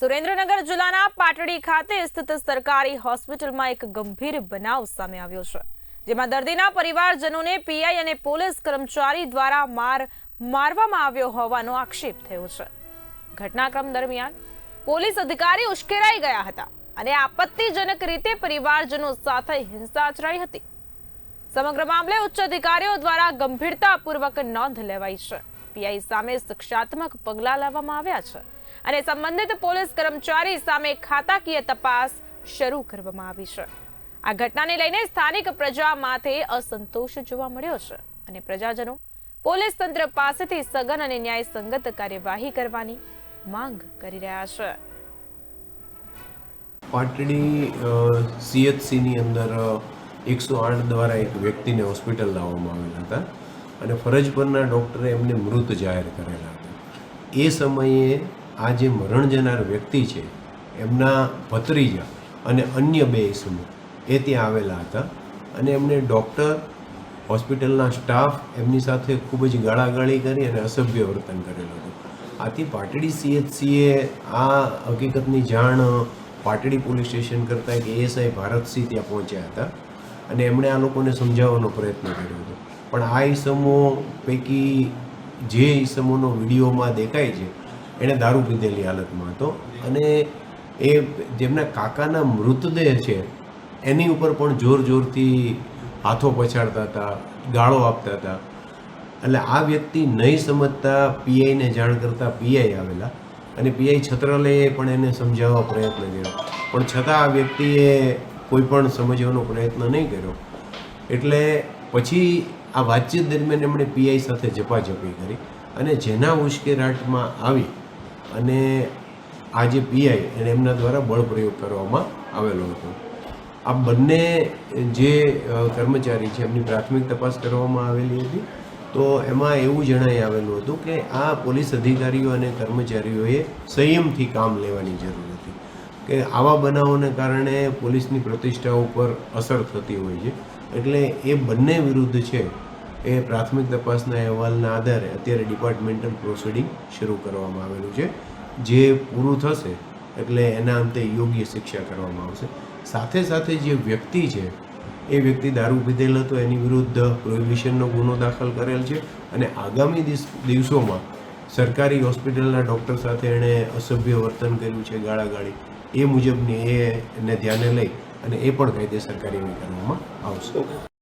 સુરેન્દ્રનગર જિલ્લાના પાટડી ખાતે સ્થિત સરકારી હોસ્પિટલમાં એક ગંભીર બનાવ સામે આવ્યો છે, જેમાં દર્દીના પરિવારજનોને પીઆઈ અને પોલીસ કર્મચારી દ્વારા માર મારવામાં આવ્યો હોવાનો આક્ષેપ થયો છે. ઘટનાક્રમ દરમિયાન પોલીસ અધિકારી ઉશ્કેરાઈ ગયા હતા અને આપત્તિજનક રીતે પરિવારજનો સાથે હિંસા આચરાઈ હતી. સમગ્ર મામલે ઉચ્ચ અધિકારીઓ દ્વારા ગંભીરતાપૂર્વક નોંધ લેવાઈ છે. પીઆઈ સામે શિક્ષાત્મક પગલાં લેવામાં આવ્યા છે. અને સંબંધિત પોલીસ કર્મચારી સામે ખાતાકીય તપાસ શરૂ કરવામાં આવી છે. આ ઘટનાને લઈને સ્થાનિક પ્રજા માથે અસંતોષ જોવા મળ્યો છે અને પ્રજાજનો પોલીસ તંત્ર પાસેથી સઘન અને ન્યાયસંગત કાર્યવાહી કરવાની માંગ કરી રહ્યા છે. પાટડી સીએચસીની અંદર એકસો આઠ દ્વારા એક વ્યક્તિને હોસ્પિટલ લાવવામાં આવેલા હતા. અને ફરજ પરના ડૉક્ટરે એમને મૃત જાહેર કરેલા હતા. એ સમયે આ જે મરણ જનાર વ્યક્તિ છે, એમના ભત્રીજા અને અન્ય બે ઇસમો એ ત્યાં આવેલા હતા અને એમને ડૉક્ટર, હોસ્પિટલના સ્ટાફ એમની સાથે ખૂબ જ ગાળાગાળી કરી અને અસભ્ય વર્તન કરેલું હતું. આથી પાટડી સીએચસીએ આ હકીકતની જાણ પાટડી પોલીસ સ્ટેશન કરતાં એક એએસઆઈ ભારતસિંહ ત્યાં પહોંચ્યા હતા અને એમણે આ લોકોને સમજાવવાનો પ્રયત્ન કર્યો હતો. પણ આ ઈસમો પૈકી જે ઈસમોનો વિડીયોમાં દેખાય છે એણે દારૂ પીધેલી હાલતમાં હતો. અને એ જેમના કાકાના મૃતદેહ છે, એની ઉપર પણ જોર જોરથી હાથો પછાડતા હતા, ગાળો આપતા હતા. એટલે આ વ્યક્તિ નહીં સમજતા પીઆઈને જાણ કરતા પીઆઈ આવેલા. અને પીઆઈ છત્રાલયે પણ એને સમજાવવા પ્રયત્ન કર્યો. પણ છતાં આ વ્યક્તિએ કોઈ પણ સમજવાનો પ્રયત્ન નહીં કર્યો. એટલે પછી આ વાતચીત દરમિયાન એમણે પીઆઈ સાથે ઝપાઝપી કરી અને જેના ઉશ્કેરાટમાં આવી અને આ જે પીઆઈ એને એમના દ્વારા બળ પ્રયોગ કરવામાં આવેલો હતો. આ બંને જે કર્મચારી છે એમની પ્રાથમિક તપાસ કરવામાં આવેલી હતી. તો એમાં એવું જણાઈ આવેલું હતું કે આ પોલીસ અધિકારીઓ અને કર્મચારીઓએ સંયમથી કામ લેવાની જરૂર હતી. કે આવા બનાવોને કારણે પોલીસની પ્રતિષ્ઠા ઉપર અસર થતી હોય છે. એટલે એ બંને વિરુદ્ધ છે એ પ્રાથમિક તપાસના અહેવાલના આધારે અત્યારે ડિપાર્ટમેન્ટલ પ્રોસિડિંગ શરૂ કરવામાં આવેલું છે. જે પૂરું થશે એટલે એના અંતે યોગ્ય શિક્ષા કરવામાં આવશે. સાથે સાથે જે વ્યક્તિ છે, એ વ્યક્તિ દારૂ પીધેલ હતો, એની વિરુદ્ધ પ્રોહિબિશનનો ગુનો દાખલ કરેલ છે અને આગામી દિવસોમાં સરકારી હોસ્પિટલના ડૉક્ટર સાથે એણે અસભ્ય વર્તન કર્યું છે ગાળાગાળી. એ મુજબની એને ધ્યાને લઈ અને એ પણ કાયદેસર કાર્યવાહી કરવામાં આવશે.